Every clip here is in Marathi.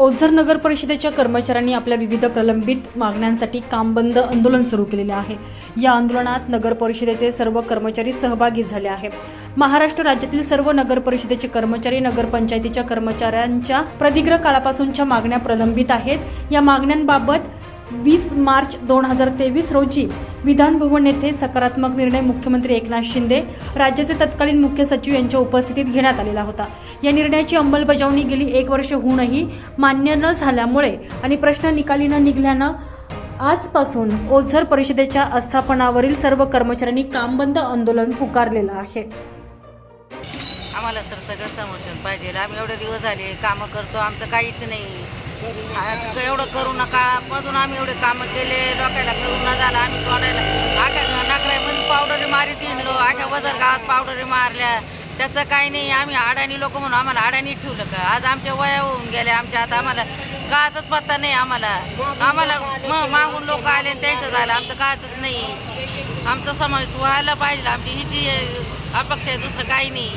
ओझर नगर परिषदेच्या कर्मचाऱ्यांनी आपल्या विविध प्रलंबित मागण्यांसाठी काम बंद आंदोलन सुरू केलेले आहे. या आंदोलनात नगर परिषदेचे सर्व कर्मचारी सहभागी झाले आहे महाराष्ट्र राज्यातील सर्व नगर परिषदेचे कर्मचारी नगरपंचायतीच्या कर्मचाऱ्यांच्या प्रदीर्घ काळापासूनच्या मागण्या प्रलंबित आहेत. या मागण्यांबाबत वीस मार्च दोन हजार तेवीस रोजी विधानभवन येथे सकारात्मक निर्णय मुख्यमंत्री एकनाथ शिंदे राज्याचे तत्कालीन मुख्य सचिव यांच्या उपस्थितीत घेण्यात आलेला होता. या निर्णयाची अंमलबजावणी गेली एक वर्ष होऊनही मान्य न झाल्यामुळे आणि प्रश्न निकाली न निघल्यानं आजपासून ओझर परिषदेच्या आस्थापनावरील सर्व कर्मचाऱ्यांनी कामबंद आंदोलन पुकारलेलं आहे. आम्हाला सर सगळं समर्थन पाहिजे. आम्ही एवढे दिवस झाले कामं करतो आमचं काहीच नाही. आ- एवढं करोना काळामधून आम्ही एवढे कामं केले डोक्याला करोना झाला आम्ही तोडायला आख्या नागरामध्ये पावडरी मारीत येणलो आख्या वदर गावात पावडरी मारल्या. त्याचं काही नाही आम्ही अडाणी लोक म्हणून आम्हाला अडाणी ठेवलं का? आज आमच्या वया होऊन गेल्या आमच्या आता आम्हाला काचच पत्ता नाही आम्हाला. आम्हाला मग मागून लोक आले आणि त्यांचं झालं आमचं काचच नाही. आमचा समावेश व्हायला पाहिजे आमची ही जी अपेक्षा आहे दुसरं काही नाही.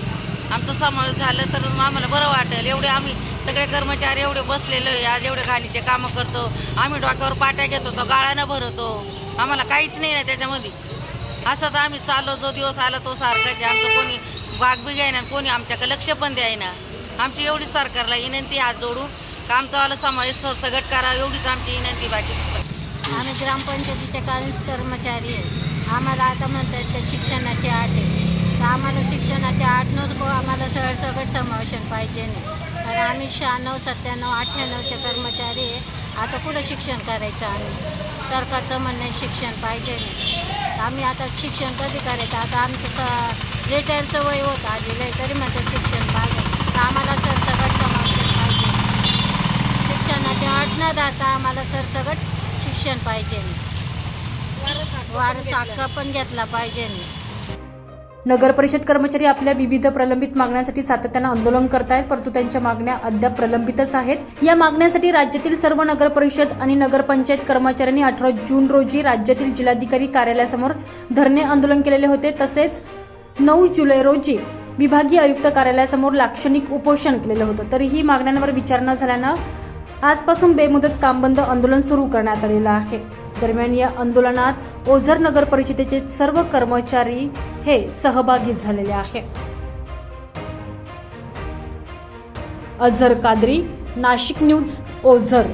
आमचा समावेश झालं तर मग आम्हाला बरं वाटेल. एवढे आम्ही सगळे कर्मचारी एवढे बसलेलो आहे. आज एवढे खालीचे कामं करतो. आम्ही डोक्यावर पाट्या घेत होतो गाळ्यानं भरतो. आम्हाला काहीच नाही ना त्याच्यामध्ये. असंच आम्ही चाललो जो दिवस आला तो सारखाच आहे. आमचं कोणी भाग बी घ्यायना कोणी आमच्याकडे लक्ष पण द्यायना. आमची एवढी सरकारला विनंती हात जोडून. कामचावाला समावेश सगट करा एवढीच आमची विनंती बाकी. आम्ही ग्रामपंचायतीच्या कायम कर्मचारी आहे. आम्हाला आता म्हणतात त्या शिक्षणाची आठ आहे. तर आम्हाला शिक्षणाची आट नको आम्हाला सरसकट समावेशन पाहिजे नाही. कारण आम्ही शहाण्णव सत्त्याण्णव अठ्ठ्याण्णवचे कर्मचारी आहे. आता कुठं शिक्षण करायचं आम्ही? सरकारचं म्हणणं शिक्षण पाहिजे नाही. आम्ही आता शिक्षण कधी करायचं? आता आमचं स रिटायरचं वय होत आधी लय तरी म्हणतात शिक्षण पाहिजे. तर आम्हाला सरसकट समावेशन पाहिजे शिक्षणाची आठ न जाता आम्हाला सरसगट शिक्षण पाहिजे वारस हक्क पण घेतला पाहिजे नगर परिषद कर्मचारी आपल्या विविध प्रलंबित मागण्यांसाठी सातत्यानं आंदोलन करतायत परंतु त्यांच्या मागण्या अद्याप प्रलंबितच आहेत. या मागण्यासाठी राज्यातील सर्व नगर परिषद आणि नगरपंचायत कर्मचाऱ्यांनी अठरा जून रोजी राज्यातील जिल्हाधिकारी कार्यालयासमोर धरणे आंदोलन केलेले होते. तसेच नऊ जुलै रोजी विभागीय आयुक्त कार्यालयासमोर लाक्षणिक उपोषण केलेलं होतं. तरीही मागण्यांवर विचार न झाल्यानं आजपासून बेमुदत कामबंद आंदोलन सुरू करण्यात आलेलं आहे. दरम्यान या आंदोलनात ओझर नगर परिषदेचे सर्व कर्मचारी हे सहभागी झालेले आहे. अझर कादरी नाशिक न्यूज ओझर.